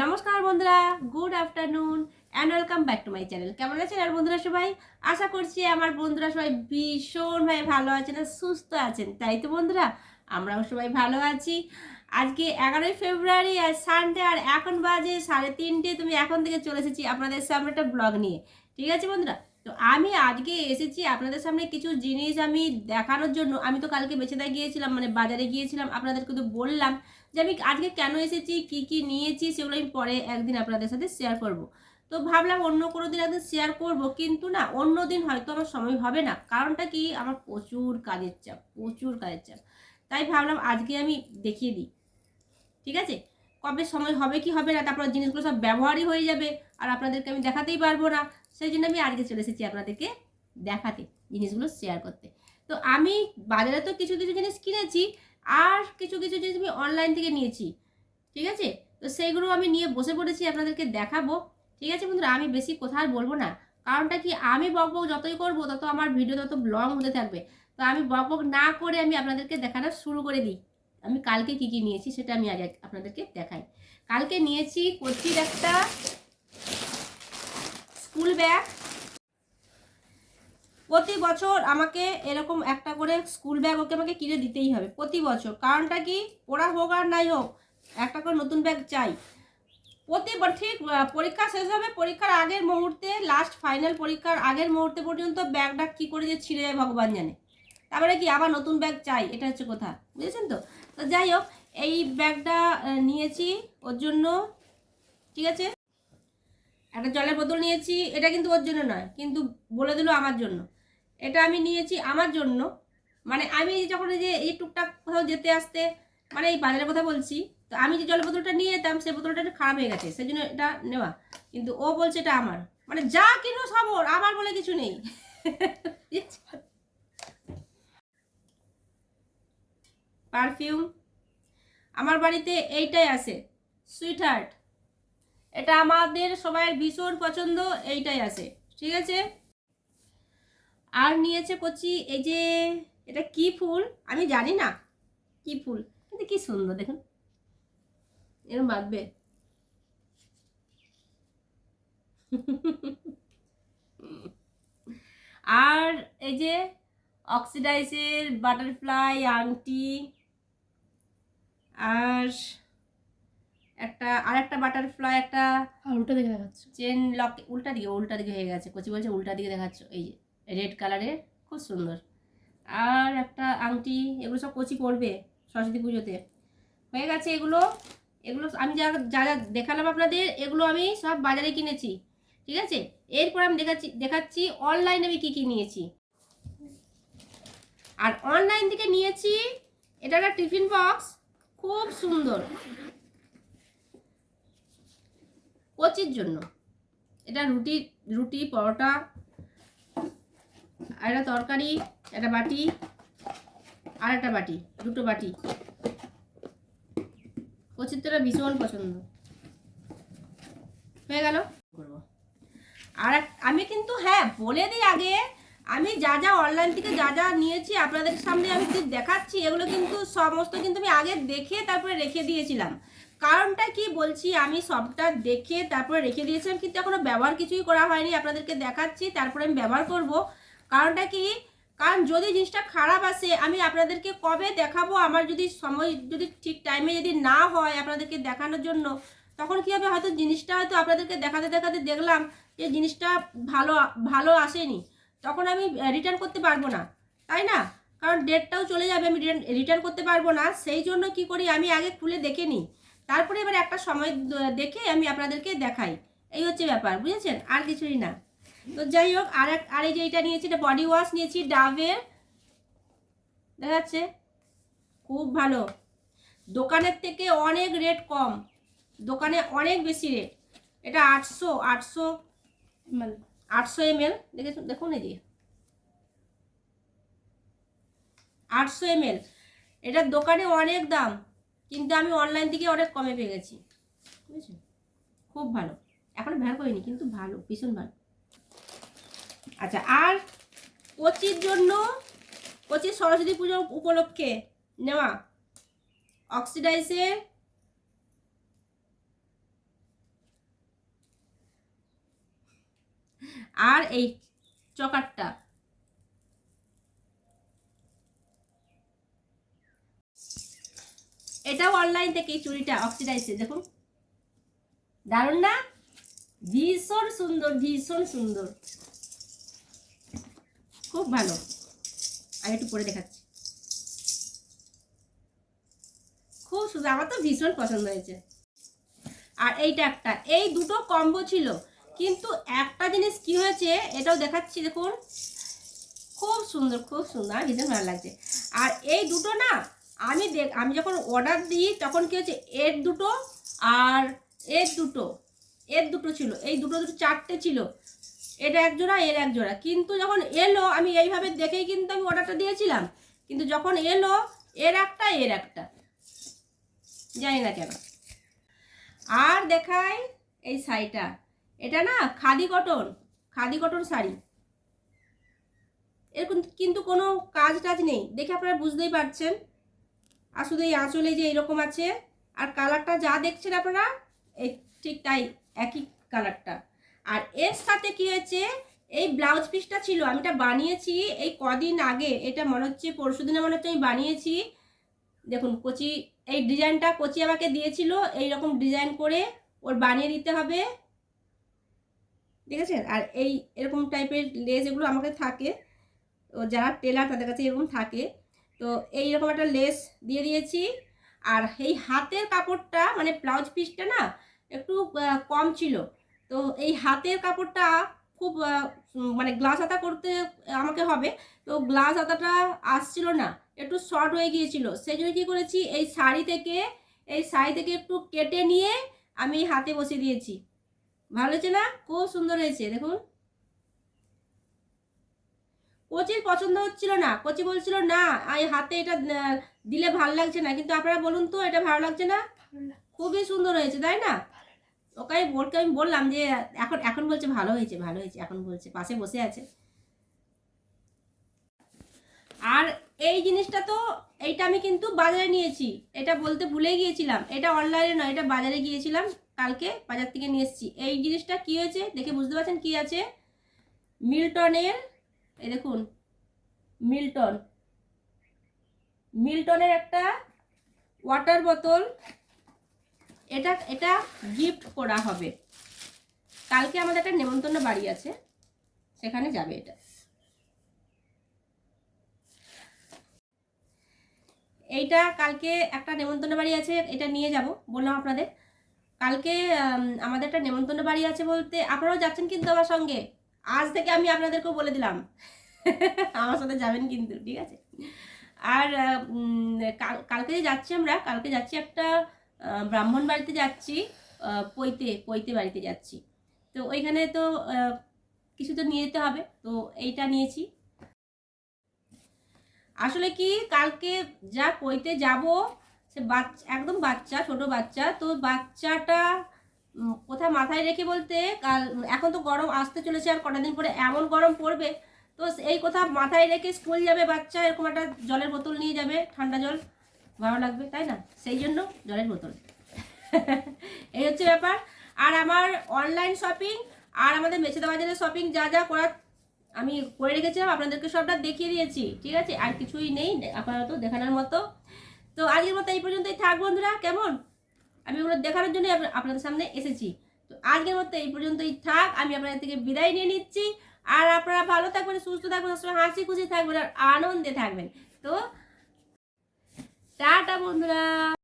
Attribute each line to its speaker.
Speaker 1: নমস্কার বন্ধুরা good afternoon and welcome back to my channel কেমন আছেন আর বন্ধুরা সবাই? আশা করছি আমার বন্ধুরা সবাই ভীষণভাবে ভালো আছেন আর সুস্থ আছেন। তাই তো বন্ধুরা, আমরাও সবাই ভালো আছি। আজকে এগারোই ফেব্রুয়ারি আর সানডে আর এখন বাজে সাড়ে তিনটে। তুমি এখন থেকে চলে এসেছি আপনাদের সামনে একটা ব্লগ নিয়ে। ঠিক আছে বন্ধুরা? তো আমি আজকে এসেছি আপনাদের সামনে কিছু জিনিস আমি দেখানোর জন্য। আমি তো কালকে বেছেদায় গিয়েছিলাম মানে বাজারে গিয়েছিলাম। আপনাদেরকে তো বললাম যে আমি আজকে কেন এসেছি, কি কি নিয়েছি সেগুলো আমি পরে একদিন আপনাদের সাথে শেয়ার করব। তো ভাবলাম অন্য কোনো দিন একদিন শেয়ার করব, কিন্তু না, অন্য দিন হয়তো আমার সময় হবে না। কারণটা কি? আমার প্রচুর কাজের চাপ, প্রচুর কাজের চাপ। তাই ভাবলাম আজকে আমি দেখিয়ে দিই। ঠিক আছে? কবে সময় হবে, কি হবে না, তারপর জিনিসগুলো সব ব্যবহারই হয়ে যাবে। আর আপনাদেরকে আমি দেখাতেই পারব না। সেই জন্য আমি আজকে চলে এসেছি আপনাদেরকে দেখাতে, জিনিসগুলো শেয়ার করতে। তো আমি বাজারে তো কিছু কিছু জিনিস কিনেছি আর কিছু কিছু জিনিস আমি অনলাইন থেকে নিয়েছি, ঠিক আছে? তো সেইগুলো আমি নিয়ে বসে পড়েছি, আপনাদেরকে দেখাবো, ঠিক আছে বন্ধুরা? আমি বেশি কোথাও বলব না। কারণটা কি? আমি বক বক যতই করব, তত আমার ভিডিও তত লং হতে থাকবে। তো আমি বক বক না করে আমি আপনাদেরকে দেখানো শুরু করে দিই। আমি কালকে কি কি নিয়েছি সেটা আমি আগে আপনাদেরকে দেখাই। কালকে নিয়েছি কোচির একটা স্কুল ব্যাগ। প্রতি বছর আমাকে এরকম একটা করে স্কুল ব্যাগ ওকে আমাকে কিনে দিতেই হবে, প্রতি বছর। কারণটা কি? ওরা হোক আর নাই হোক, একটা করে নতুন ব্যাগ চাই। প্রতিবার ঠিক পরীক্ষা শেষ হবে, পরীক্ষার আগের মুহূর্তে লাস্ট ফাইনাল পরীক্ষার আগের মুহূর্তে পর্যন্ত ব্যাগটা কি করে যে ছিঁড়ে যায় ভগবান জানে। তারপরে কি আবার নতুন ব্যাগ চাই, এটা হচ্ছে কথা, বুঝেছেন তো? তো যাই হোক, এই ব্যাগটা নিয়েছি ওর জন্য, ঠিক আছে? একটা জলের বোতল নিয়েছি, এটা কিন্তু ওর জন্য নয়, কিন্তু বলে দিল আমার জন্য। এটা আমি নিয়েছি আমার জন্য মানে আমি যখন এই যে এই টুকটাক কোথাও যেতে আসতে মানে এই বাজারের কথা বলছি, তো আমি যে জলের বোতলটা নিয়ে যেতাম সেই বোতলটা একটু খারাপ হয়ে গেছে, সেই জন্য এটা নেওয়া। কিন্তু ও বলছে এটা আমার। মানে যা কিনো সব ওর, আমার বলে কিছু নেই। পারফিউম আমার বাড়িতে এইটাই আছে সুইট হার্ট এটা আমাদের সবাই ভীষণ পছন্দ, এইটাই আছে, ঠিক আছে? আর নিয়েছে কচি, এই যে, এটা কি ফুল? আমি জানি না, কি ফুল? কিন্তু কি সুন্দর, দেখুন। এরকম বাঁধবে আর এই যে অক্সিডাইসের বাটারফ্লাই আংটি, আর একটা আর একটা বাটারফ্লাই একটা
Speaker 2: আর উল্টো দেখে দেখাচ্ছ।
Speaker 1: চেন লক উল্টা দিকে উল্টা দিকে হয়ে গেছে। কচি বলছে উল্টা দিকে দেখাচ্ছ। এই যে রেড কালারের খুব সুন্দর। আর একটা আংটি এগুলো সব কচি পড়বে সরস্বতী পুজোতে। হয়ে গেছে এগুলো। এগুলো আমি যা যা যা দেখালাম আপনাদের এগুলো আমি সব বাজারে কিনেছি। ঠিক আছে? এরপর আমি দেখাচ্ছি দেখাচ্ছি অনলাইনে আমি কী কী নিয়েছি। আর অনলাইন থেকে নিয়েছি এটা একটা টিফিন বক্স খুব সুন্দর। কোচির জন্য। এটা রুটি রুটি, পরোটা, আর একটা তরকারি, একটা বাটি, আর একটা বাটি, দুটো বাটি। কচির তো এটা ভীষণ পছন্দ। হয়ে গেল। আর আমি কিন্তু হ্যাঁ বলে দিই আগে, আমি যা যা অনলাইন থেকে যা যা নিয়েছি, আপনাদের সামনে আমি দেখাচ্ছি, এগুলো কিন্তু সমস্ত কিন্তু আমি আগে দেখে তারপরে রেখে দিয়েছিলাম। কারণটা কি বলছি আমি সবটা দেখে তারপরে রেখে দিয়েছিলাম, কিন্তু এখনও ব্যবহার কিছুই করা হয়নি, আপনাদেরকে দেখাচ্ছি, তারপরে আমি ব্যবহার করব। কারণটা কি? কারণ যদি জিনিসটা খারাপ আসে, আমি আপনাদেরকে কবে দেখাবো? আমার যদি সময়, যদি ঠিক টাইমে যদি না হয় আপনাদেরকে দেখানোর জন্য, তখন কি হবে? হয়তো জিনিসটা হয়তো আপনাদেরকে দেখাতে দেখাতে দেখলাম যে জিনিসটা ভালো ভালো আসেনি। তখন আমি রিটার্ন করতে পারব না, তাই না? কারণ ডেটটাও চলে যাবে, আমি রিটার্ন করতে পারব না। সেই জন্য কি করি? আমি আগে খুলে দেখে নিই। তারপরে এবার একটা সময় দেখে আমি আপনাদেরকে দেখাই। এই হচ্ছে ব্যাপার, বুঝেছেন? আর কিছুই না। তো যাই হোক, আর এক, আর এই যে এটা নিয়েছি, এটা বডি ওয়াশ নিয়েছি ডাবের দেখা যাচ্ছে খুব ভালো। দোকানের থেকে অনেক রেট কম। দোকানে অনেক বেশি রেট এটা আটশো আটশো
Speaker 2: মানে
Speaker 1: আটশো এম এল দেখেছেন দেখুন এই যে। আটশো এম এল এটার দোকানে অনেক দাম। কিন্তু আমি অনলাইন থেকে অনেক কমে পেয়ে গেছি বুঝেছ? খুব ভালো। এখন ব্যবহার করিনি, কিন্তু ভালো, ভীষণ ভালো। আচ্ছা আর কচির জন্য কচি সরস্বতী পুজো উপলক্ষে নেওয়া অক্সিডাইসের আর এই চকারটা। এটাও অনলাইন থেকে এই চুড়িটা অক্সিডাইসে দেখুন। দারুণ না? ভীষণ সুন্দর ভীষণ সুন্দর। খুব ভালো। আমি একটু পরে দেখাচ্ছি। খুব সুন্দর, আমার তো ভীষণ পছন্দ হয়েছে। আর এইটা একটা, এই দুটো কম্বো ছিল। কিন্তু একটা জিনিস কি হয়েছে, এটাও দেখাচ্ছি, দেখুন। খুব সুন্দর খুব সুন্দর আমার ভীষণ ভালো লাগছে। আর এই দুটো না আমি দেখ আমি যখন অর্ডার দিই, তখন কি হচ্ছে? এর দুটো আর এর দুটো। এর দুটো ছিল। এই দুটো দুটো চারটে ছিল। এটা এক জোড়া, এর এক জোড়া। কিন্তু যখন এলো, আমি এইভাবে দেখেই কিন্তু আমি অর্ডারটা দিয়েছিলাম। কিন্তু যখন এলো, এর একটা এর একটা। জানি না কেন। আর দেখাই এই শাড়িটা। এটা না খাদি কটন খাদি কটন শাড়ি। এরকম কিন্তু কোনো কাজ টাজ নেই। দেখে আপনারা বুঝতেই পারছেন। আর শুধু এই আঁচলে যে এরকম আছে, আর কালারটা যা দেখছেন আপনারা, এই ঠিক তাই, একই কালারটা। আর এর সাথে কি হয়েছে, এই ব্লাউজ পিসটা ছিল, আমি এটা বানিয়েছি এই কদিন আগে, এটা মনে হচ্ছে পরশু দিনে মনে হচ্ছে আমি বানিয়েছি। দেখুন, কচি, এই ডিজাইনটা কচি আমাকে দিয়েছিল এই রকম ডিজাইন করে ওর বানিয়ে দিতে হবে। দেখেছেন আর এই এরকম টাইপের লেস এগুলো আমাকে থাকে, ও যারা টেলার তাদের কাছে এরকম থাকে। তো এই রকম একটা লেস দিয়ে দিয়েছি। আর এই হাতের কাপড়টা মানে ব্লাউজ পিসটা না, একটু কম ছিল। তো এই হাতের কাপড়টা খুব মানে গ্লাস আতা করতে আমাকে হবে। তো গ্লাস আতাটা আসছিল না, একটু শর্ট হয়ে গিয়েছিল। সেই জন্য কী করেছি, এই শাড়ি থেকে, এই শাড়ি থেকে একটু কেটে নিয়ে আমি হাতে বসিয়ে দিয়েছি। ভালো হয়েছে না? খুব সুন্দর হয়েছে, দেখুন। কোচির পছন্দ হচ্ছিল না। কোচি বলছিল না এই হাতে এটা দিলে ভালো লাগছে না। কিন্তু আপনারা বলুন তো এটা ভালো লাগছে না? খুবই সুন্দর হয়েছে তাই না? ওকে আমি ওরকে আমি বললাম যে এখন এখন বলছে ভালো হয়েছে ভালো হয়েছে এখন বলছে পাশে বসে আছে। আর এই জিনিসটা তো এইটা আমি কিন্তু বাজারে নিয়েছি। এটা বলতে ভুলে গিয়েছিলাম। এটা অনলাইনে নয় এটা বাজারে গিয়েছিলাম কালকে বাজার থেকে নিয়ে এসেছি। এই জিনিসটা কি হয়েছে দেখে বুঝতে পারছেন কি আছে? মিল্টনের এই দেখুন, মিল্টন। মিল্টনের একটা ওয়াটার বোতল এটা এটা গিফট করা হবে। কালকে আমাদের একটা নেমন্তন্ন বাড়ি আছে, সেখানে যাবে এটা। এইটা কালকে একটা নেমন্তন্ন বাড়ি আছে, এটা নিয়ে যাব, বললাম আপনাদের। কালকে আমাদের একটা নেমন্তন্ন বাড়ি আছে বলতে, আপনারাও যাচ্ছেন কিন্তু আমার সঙ্গে? আজ থেকে আমি আপনাদেরকেও বলে দিলাম। আমার সাথে যাবেন কিন্তু, ঠিক আছে? আর কাল- কালকে যে যাচ্ছি আমরা, কালকে যাচ্ছি একটা ব্রাহ্মণ বাড়িতে যাচ্ছি পৈতে পৈতে বাড়িতে যাচ্ছি। তো ওইখানে তো কিছু তো নিয়ে যেতে হবে, তো এইটা নিয়েছি। আসলে কি, কালকে যা পৈতে যাব, সে বাচ্চা, একদম বাচ্চা, ছোট বাচ্চা, তো বাচ্চাটা কোথায় মাথায় রেখে বলতে, কাল, এখন তো গরম আসতে চলেছে আর কটা দিন পরে এমন গরম পড়বে। তো এই কথা মাথায় রেখে স্কুল যাবে বাচ্চা, এরকম একটা জলের বোতল নিয়ে যাবে, ঠান্ডা জল, ভালো লাগবে, তাই না? সেই জন্য জলের বোতল। এই হচ্ছে ব্যাপার। আর আমার অনলাইন শপিং আর আমাদের মেছেদা বাজারের শপিং যা যা করার আমি করে রেখেছিলাম, আপনাদেরকে সবটা দেখিয়ে দিয়েছি, ঠিক আছে? আর কিছুই নেই, আপাতত দেখানোর মতো। তো আজকের মতো এই পর্যন্তই থাক বন্ধুরা, কেমন? আমি ওগুলো দেখানোর জন্যই আপ- আপনাদের সামনে এসেছি। তো আজকের মতো এই পর্যন্তই থাক, আমি আপনাদের থেকে বিদায় নিয়ে নিচ্ছি। আর আপনারা ভালো থাকবেন, সুস্থ থাকবেন, সবসময় হাসি খুশি থাকবেন আর আনন্দে থাকবেন। তো টাটা বন্ধুরা।